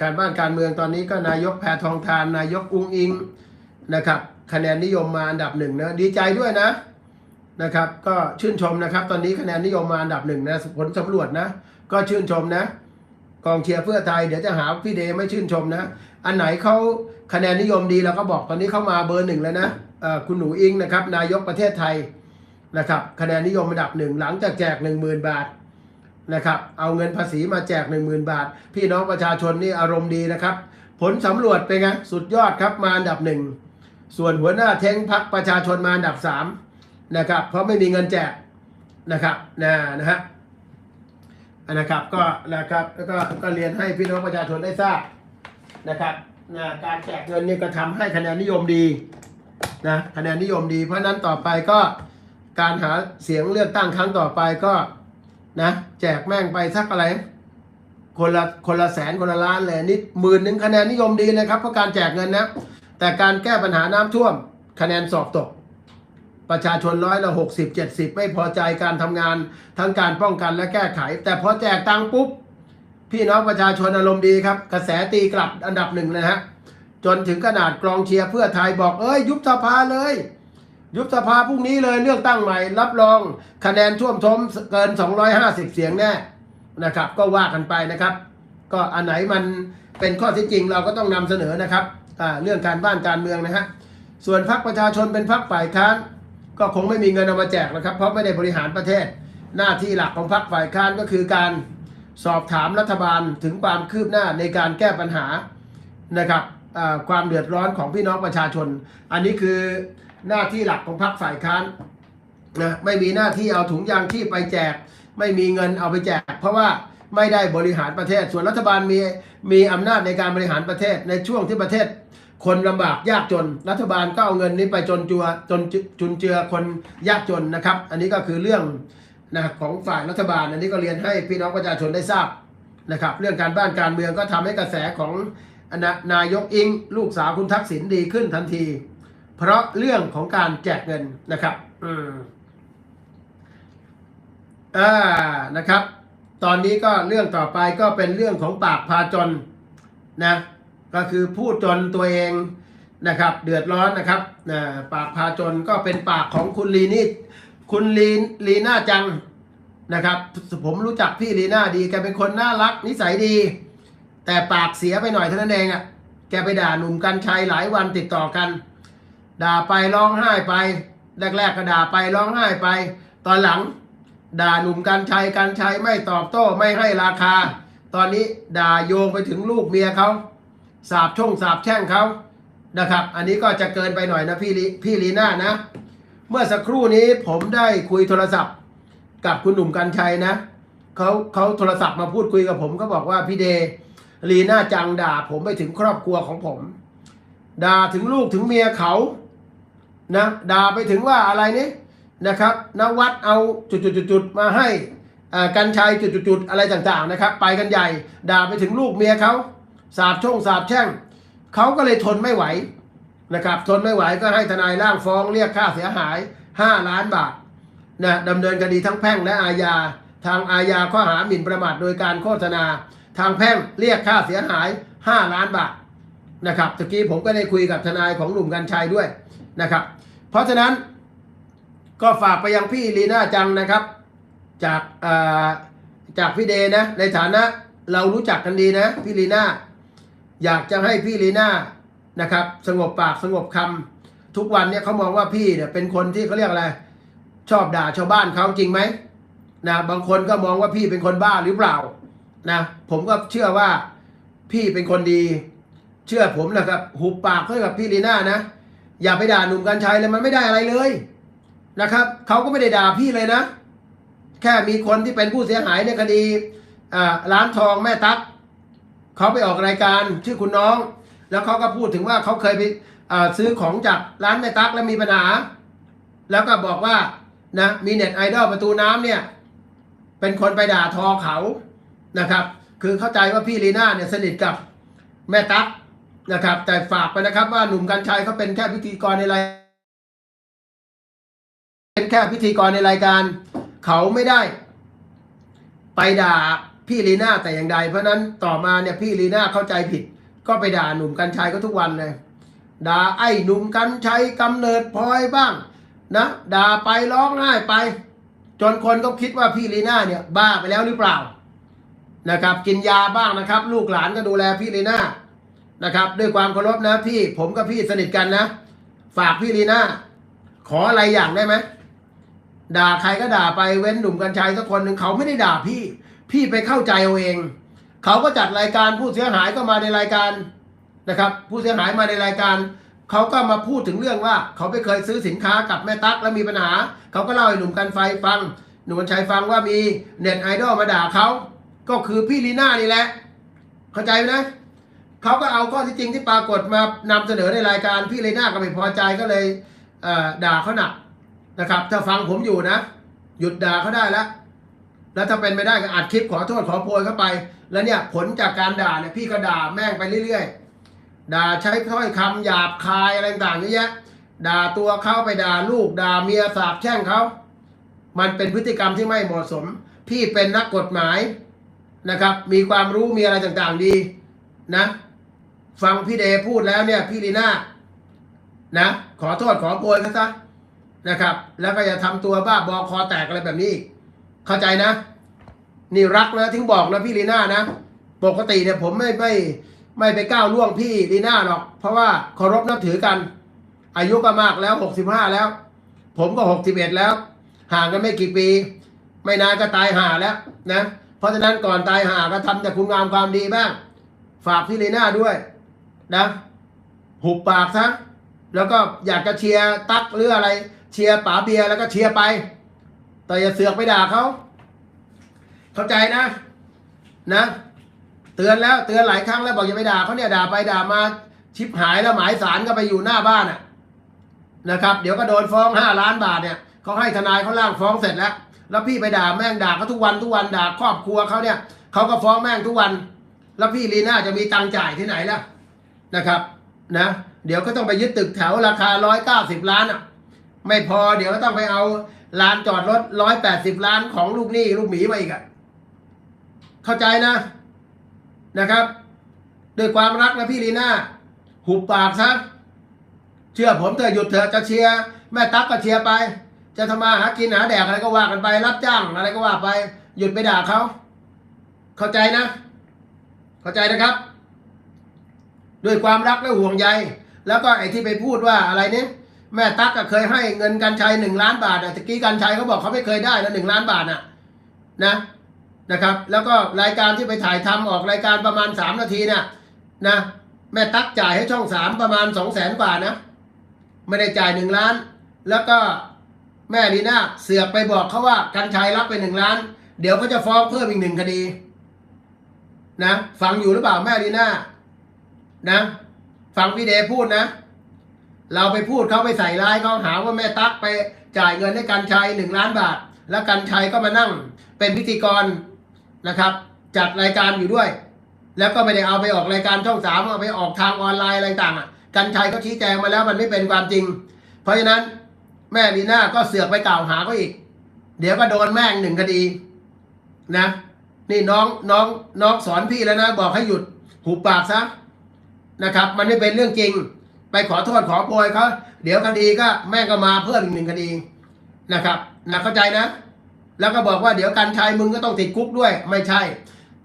การบ้านการเมืองตอนนี้ก็นายกแพทองทาน นายกอุ้งอิงนะครับคะแนนนิยมมาอันดับหนึ่งนะดีใจด้วยนะนะครับ ก็ชื่นชมนะครับ ตอนนี้คะแนนนิยมมาอันดับหนึ่งนะผลสำรวจนะ ก็ชื่นชมนะกองเชียร์เพื่อไทยเดี๋ยวจะหาพี่เดไม่ชื่นชมนะ อันไหนเขาคะแนนนิยมดีเราก็บอกตอนนี้เข้ามาเบอร์หนึ่งแล้วนะคุณหนูอิงนะครับ นายกประเทศไทยนะครับ คะแนนนิยมอันดับหนึ่งหลังจากแจกหนึ่งหมื่นบาท นะครับ เอาเงินภาษีมาแจกหนึ่งหมื่นบาท พี่น้องประชาชนนี่อารมณ์ดีนะครับ ผลสำรวจเป็นไงสุดยอดครับมาอันดับหนึ่งส่วนหัวหน้าเท้งพักประชาชนมาอันดับสามนะครับเพราะไม่มีเงินแจกนะครับนะนะฮะนะครับก็นะครับแล้วก็ก็เรียนให้พี่น้องประชาชนได้ทราบนะครับนะการแจกเงินนี่ก็ทำให้คะแนนนิยมดีนะคะแนนนิยมดี เพราะนั้นต่อไปก็การหาเสียงเลือกตั้งครั้งต่อไปก็ นะแจกแม่งไปสักอะไร คนละคนละแสนคนละล้านเลยนี่หมื่นหนึ่งคะแนนนิยมดีเลยครับเพราะการแจกเงินนะ แต่การแก้ปัญหาน้ำท่วม คะแนนสอบตก ประชาชนร้อยละหกสิบเจ็ดสิบไม่พอใจการทำงานทั้งการป้องกันและแก้ไข แต่พอแจกตังปุ๊บพี่น้องประชาชนอารมณ์ดีครับ กระแสตีกลับอันดับหนึ่งเลยฮะจนถึงขนาดกรองเชียร์เพื่อไทยบอกเอ้ยยุบสภาเลย ยุบสภาพรุ่งนี้เลยเลือกตั้งใหม่ รับรองคะแนนท่วมท้นเกิน 250 เสียงแน่นะครับ ก็ว่ากันไปนะครับ ก็อันไหนมันเป็นข้อเที่จริงเราก็ต้องนำเสนอนะครับเรื่องการบ้านการเมืองนะฮะส่วนพรรคประชาชนเป็นพรรคฝ่ายค้าน ก็คงไม่มีเงินเอามาแจกนะครับ เพราะไม่ได้บริหารประเทศ หน้าที่หลักของพรรคฝ่ายค้านก็คือการสอบถามรัฐบาลถึงความคืบหน้าในการแก้ปัญหานะครับความเดือดร้อนของพี่น้องประชาชน อันนี้คือ หน้าที่หลักของพรรคฝ่ายค้านนะไม่มีหน้าที่เอาถุงยางที่ไปแจก ไม่มีเงินเอาไปแจก เพราะว่าไม่ได้บริหารประเทศ ส่วนรัฐบาลมีมีอำนาจในการบริหารประเทศในช่วงที่ประเทศ คนลำบากยากจน รัฐบาลก็เอาเงินนี้ไปจนจัวจนจุนเจือคนยากจนนะครับ อันนี้ก็คือเรื่องนะของฝ่ายรัฐบาล อันนี้ก็เรียนให้พี่น้องประชาชนได้ทราบนะครับ เรื่องการบ้านการเมืองก็ทำให้กระแสของนนายกอิง ลูกสาวคุณทักษิณดีขึ้นทันที เพราะเรื่องของการแจกเงินนะครับอืมอ่านะครับ ตอนนี้ก็เรื่องต่อไปก็เป็นเรื่องของปากพาจนนะก็คือพูดจนตัวเองนะครับ เดือดร้อนนะครับนะปากพาจนก็เป็นปากของคุณลีนี่คุณลีลีน่าจังนะครับ ผมรู้จักพี่ลีน่าดีแกเป็นคนน่ารักนิสัยดี แต่ปากเสียไปหน่อยเท่านั้นเองอะ่ะแกไปด่าหนุ่มกัญชัยหลายวันติดต่อกัน ด่าไปร้องไห้ไป แรก ๆ ก็ด่าไปร้องไห้ไป ตอนหลัง ด่าหนุ่มกัญชัยกัญชัยไม่ตอบโต้ไม่ให้ราคา ตอนนี้ด่าโยงไปถึงลูกเมียเขาสาบช่งสาบแช่งเขานะครับ อันนี้ก็จะเกินไปหน่อยนะพี่ลิพี่ลีน่านะ เมื่อสักครู่นี้ผมได้คุยโทรศัพท์ กับคุณหนุ่มกัญชัยนะเขาเขาโทรศัพท์มาพูดคุยกับผมก็บอกว่าพี่เดลีน่าจังด่าผมไปถึงครอบครัวของผม ด่าถึงลูกถึงเมียเขา นะด่าไปถึงว่าอะไรนี่นะครับนวัดเอาจุดๆๆมาให้กัญชัยจุดๆอะไรต่างๆนะครับ ไปกันใหญ่ด่าไปถึงลูกเมียเขาสาบช่งสาบแช่งเขาก็เลยทนไม่ไหวนะครับทนไม่ไหวก็ให้ทนายร่างฟ้องเรียกค่าเสียหาย 5 ล้านบาทนะดำเนินคดีทั้งแพ่งและอาญา ทางอาญาข้อหาหมิ่นประมาทโดยการโฆษณา ทางแพ่งเรียกค่าเสียหาย 5 ล้านบาทนะครับตะกี้ผมก็ได้คุยกับทนายของหนุ่มกัญชัยด้วยนะครับ เพราะฉะนั้นก็ฝากไปยังพี่ลีน่าจังนะครับ จากาจากพี่เดนะในฐานะเรารู้จักกันดีนะพี่ลีน่าอยากจะให้พี่ลีน่านะครับ สงบปากสงบคำทุกวันเนี่ยเขามองว่าพี่เนี่ยเป็นคนที่เขาเรียกอะไร ชอบด่าชาวบ้านเขาจริงไหมนะบางคนก็มองว่าพี่เป็นคนบ้าหรือเปล่านะผมก็เชื่อว่าพี่เป็นคนดี เชื่อผมนะครับ หุบปากให้กับพี่ลีน่านะ อย่าไปด่าหนุ่มกัญชัยเลยมันไม่ได้อะไรเลยนะครับเขาก็ไม่ได้ด่าพี่เลยนะ แค่มีคนที่เป็นผู้เสียหายในคดีร้านทองแม่ตั๊กเขาไปออกรายการชื่อคุณน้อง แล้วเขาก็พูดถึงว่าเขาเคยไปซื้อของจากร้านแม่ตั๊กแล้วมีปัญหา แล้วก็บอกว่านะมีเน็ตไอดอลประตูน้ำเนี่ยเป็นคนไปด่าทอเขานะครับ คือเข้าใจว่าพี่ลีน่าเนี่ยสนิทกับแม่ตั๊ก นะครับ แต่ฝากไปนะครับว่าหนุ่มกัญชัยเขาเป็นแค่พิธีกรในรายเป็นแค่พิธีกรในรายการ เขาไม่ได้ ไปด่าพี่ลีน่าแต่อย่างใด เพราะฉะนั้นต่อมาเนี่ยพี่ลีน่าเข้าใจผิด ก็ไปด่าหนุ่มกัญชัยก็ทุกวันเลยด่าไอ้หนุ่มกัญชัยกำเนิดพลอยบ้างนะด่าไปร้องไห้ไป จนคนก็คิดว่าพี่ลีน่าเนี่ยบ้าไปแล้วหรือเปล่านะครับ กินยาบ้างนะครับ ลูกหลานก็ดูแลพี่ลีน่า นะครับ ด้วยความเคารพนะพี่ผมกับพี่สนิทกันนะ ฝากพี่ลีน่าขออะไรอย่างได้ไหมด่าใครก็ด่าไปเว้นหนุ่มกัญชัยสักคนหนึ่งเขาไม่ได้ด่าพี่ พี่ไปเข้าใจเอาเอง เขาก็จัดรายการผู้เสียหายก็มาในรายการนะครับ ผู้เสียหายมาในรายการ เขาก็มาพูดถึงเรื่องว่า เขาไปเคยซื้อสินค้ากับแม่ตั๊กแล้วมีปัญหา เขาก็เล่าให้หนุ่มกันไฟฟัง หนุ่มกันชัยฟังว่ามีเน็ตไอดอลมาด่าเขาก็คือพี่ลีน่านี่แหละ เข้าใจไหมนะ เขาก็เอาข้อที่จริงที่ปรากฏมานำเสนอในรายการพี่เลีน่าก็ไม่พอใจก็เลยเด่าเขาหนักนะครับ ถ้าฟังผมอยู่นะ หยุดด่าเขาได้แล้วแล้วถ้าเป็นไม่ได้ก็อัดคลิปขอโทษขอโพยเข้าไป แล้วเนี่ยผลจากการด่าเนี่ยพี่ก็ด่าแม่งไปเรื่อยๆ ด่าใช้ถ้อยคำหยาบคายอะไรต่างๆเยอะแยะด่าตัวเขาไปด่าลูกด่าเมียสาบแช่งเขามันเป็นพฤติกรรมที่ไม่เหมาะสม พี่เป็นนักกฎหมายนะครับ มีความรู้มีอะไรต่างๆดีนะ ฟังพี่เดพูดแล้วเนี่ยพี่ลีน่านะ ขอโทษขอโพยเขาซะนะครับ แล้วก็อย่าทำตัวบ้าบอคอแตกอะไรแบบนี้อีกเข้าใจนะ นี่รักนะถึงบอกนะพี่ลีน่านะ ปกติเนี่ยผมไม่ไม่ไม่ไปก้าวล่วงพี่ลีน่าหรอก เพราะว่าเคารพนับถือกัน อายุก็มากแล้วหกสิบห้าแล้ว ผมก็หกสิบเอ็ดแล้ว ห่างกันไม่กี่ปี ไม่นานก็ตายห่าแล้วนะ เพราะฉะนั้นก่อนตายห่าก็ทำแต่คุณงามความดีบ้าง ฝากพี่ลีน่าด้วย นะหุบปากซะแล้วก็อยากจะเชียร์ตักหรืออะไร เชียร์ป๋าเบียร์แล้วก็เชียร์ไป แต่อย่าเสือกไปด่าเขาเข้าใจนะ นะ เตือนแล้วเตือนหลายครั้งแล้วบอกอย่าไปด่าเขาเนี่ยด่าไปด่ามาชิบหายแล้วหมายสารก็ไปอยู่หน้าบ้านอะ นะครับ เดี๋ยวก็โดนฟ้องห้าล้านบาทเนี่ยเขาให้ทนายเขาล่างฟ้องเสร็จแล้ว แล้วพี่ไปด่าแม่งด่าเขาทุกวันทุกวันด่าครอบครัวเขาเนี่ยเขาก็ฟ้องแม่งทุกวัน แล้วพี่ลีน่าจะมีตังค์จ่ายที่ไหนล่ะ นะครับนะเดี๋ยวก็ต้องไปยึดตึกแถวราคาร้อยเก้าสิบล้านอะไม่พอเดี๋ยวก็ต้องไปเอาลานจอดรถร้อยแปดสิบล้านของลูกหนี้ลูกหมีมาอีกอะเข้าใจนะนะครับด้วยความรักนะพี่ลีน่าหุบปากซะเชื่อผมเถอะหยุดเถอะจะเชียร์แม่ตั๊กก็เชียร์ไป จะทำมาหากินหาแดกอะไรก็ว่ากันไป รับจ้างอะไรก็ว่าไป หยุดไปด่าเขาเข้าใจนะ เข้าใจนะครับ ด้วยความรักและห่วงใย แล้วก็ไอ้ที่ไปพูดว่าอะไรเนี่ยแม่ตั๊กก็เคยให้เงินกันชัยหนึ่งล้านบาทอะตะกี้กันชัยเขาบอกเขาไม่เคยได้นะหนึ่งล้านบาทอะนะนะครับ แล้วก็รายการที่ไปถ่ายทำออกรายการประมาณสามนาทีเนี่ยนะแม่ตั๊กจ่ายให้ช่องสามประมาณสองแสนกว่านะไม่ได้จ่ายหนึ่งล้าน แล้วก็แม่ลีน่าเสือกไปบอกเขาว่ากันชัยรับไปหนึ่งล้าน เดี๋ยวเขาจะฟ้องเพิ่มอีกหนึ่งคดี นะฟังอยู่หรือเปล่าแม่ลีน่า นะ ฟังพี่เดพูดนะ เราไปพูดเขาไปใส่ร้ายเขาหาว่าแม่ตั๊กไปจ่ายเงินให้กันชัยหนึ่งล้านบาท แล้วกันชัยก็มานั่ง เป็นพิธีกรนะครับ จัดรายการอยู่ด้วย แล้วก็ไม่ได้เอาไปออกรายการช่องสามเอาไปออกทางออนไลน์อะไรต่างอะกันชัยก็ชี้แจงมาแล้วมันไม่เป็นความจริง เพราะฉะนั้นแม่ลีน่าก็เสือกไปกล่าวหาเขาอีก เดี๋ยวก็โดนแม่งหนึ่งคดีนะ นี่น้องน้องน้องสอนพี่แล้วนะ บอกให้หยุด หุบปากซะ นะครับ มันไม่เป็นเรื่องจริง ไปขอโทษขอโพยเขาเดี๋ยวคดีก็แม่งก็มาเพิ่มอีกหนึ่งคดีนะครับนะเข้าใจนะ แล้วก็บอกว่าเดี๋ยวกันชัยมึงก็ต้องติดคุกด้วยไม่ใช่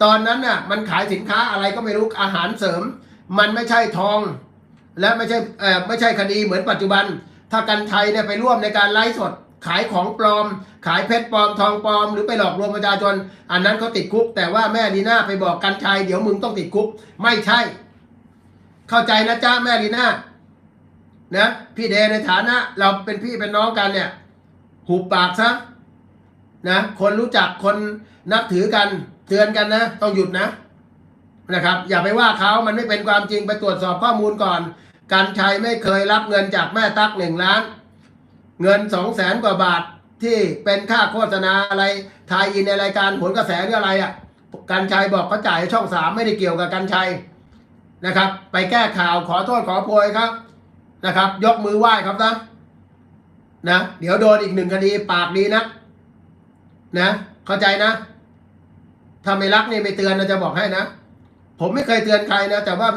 ตอนนั้นน่ะมันขายสินค้าอะไรก็ไม่รู้อาหารเสริม มันไม่ใช่ทอง และไม่ใช่เอ่อไม่ใช่คดีเหมือนปัจจุบัน ถ้ากันชัยเนี่ยไปร่วมในการไลฟ์สดขายของปลอม ขายเพชรปลอมทองปลอม หรือไปหลอกลวงประชาชน อันนั้นเขาติดคุก แต่ว่าแม่ลีน่าไปบอกกันชัยเดี๋ยวมึงต้องติดคุก ไม่ใช่ เข้าใจนะจ้าแม่ลีน่านะพี่เดในฐานะ เราเป็นพี่เป็นน้องกันเนี่ยหุบปากซะนะคนรู้จักคนนับถือกันเตือนกันนะ ต้องหยุดนะนะครับ อย่าไปว่าเขามันไม่เป็นความจริงไปตรวจสอบข้อมูลก่อนกันชัยไม่เคยรับเงินจากแม่ตั๊กหนึ่งล้าน เงินสองแสนกว่าบาทที่เป็นค่าโฆษณาอะไรทายอินในรายการผลกระแสหรืออะไรอะกันชัยบอกเขาจ่ายช่องสามไม่ได้เกี่ยวกับกันชัย นะครับ ไปแก้ข่าวขอโทษขอโพยครับนะครับ ยกมือไหว้ครับนะนะเดี๋ยวโดนอีกหนึ่งคดีปากดีนะนะ เข้าใจนะถ้าไม่รักนี่ไม่เตือนนะจะบอกให้นะ ผมไม่เคยเตือนใครนะ แต่ว่า